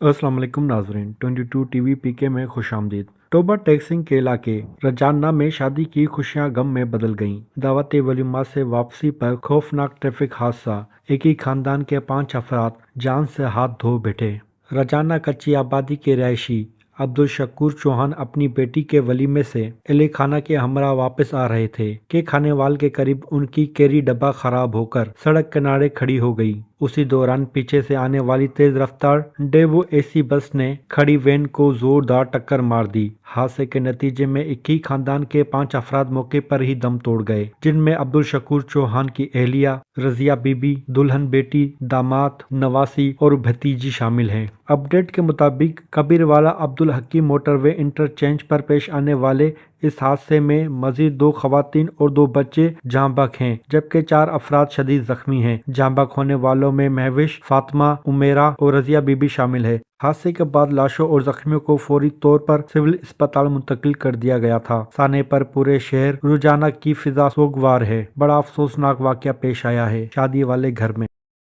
السلام علیکم ناظرین۔ 22 ٹی وی پی کے میں خوش آمدید۔ ٹوبہ ٹیکسنگ کے علاقے رجانہ میں شادی کی خوشیاں غم میں بدل گئیں۔ دعوت ولیمہ سے واپسی پر خوفناک ٹریفک حادثہ، ایک ہی خاندان کے پانچ افراد جان سے ہاتھ دھو بیٹھے۔ رجانہ کچی آبادی کے رہائشی عبدالشکور چوہان اپنی بیٹی کے ولیمے سے اہل خانہ کے ہمراہ واپس آ رہے تھے۔ کہ کھانے وال کے قریب ان کی کیری ڈبہ خراب ہو کر سڑک کنارے کھڑی ہو گئی۔ اسی دوران پیچھے سے آنے والی تیز رفتار ڈیوو اے سی بس نے کھڑی وین کو زوردار ٹکر مار دی۔ حادثے کے نتیجے میں ایک ہی خاندان کے پانچ افراد موقع پر ہی دم توڑ گئے، جن میں عبدالشکور چوہان کی اہلیہ، رضیہ بی بی دلہن بیٹی، داماد، نواسی اور بھتیجی شامل ہیں۔ اپڈیٹ کے مطابق کبیر والا عبد عبدالحکیم موٹر وے انٹرچینج پر پیش آنے والے اس حادثے میں مزید دو خواتین اور دو بچے جاں بحق ہیں، جبکہ چار افراد شدید زخمی ہیں۔ جاں بحق ہونے والوں میں مہوش، فاطمہ، امیرہ اور رضیہ بی بی شامل ہے۔ حادثے کے بعد لاشوں اور زخمیوں کو فوری طور پر سول اسپتال منتقل کر دیا گیا تھا۔ سانے پر پورے شہر رجانہ کی فضا سوگوار ہے۔ بڑا افسوسناک واقعہ پیش آیا ہے شادی والے گھر میں۔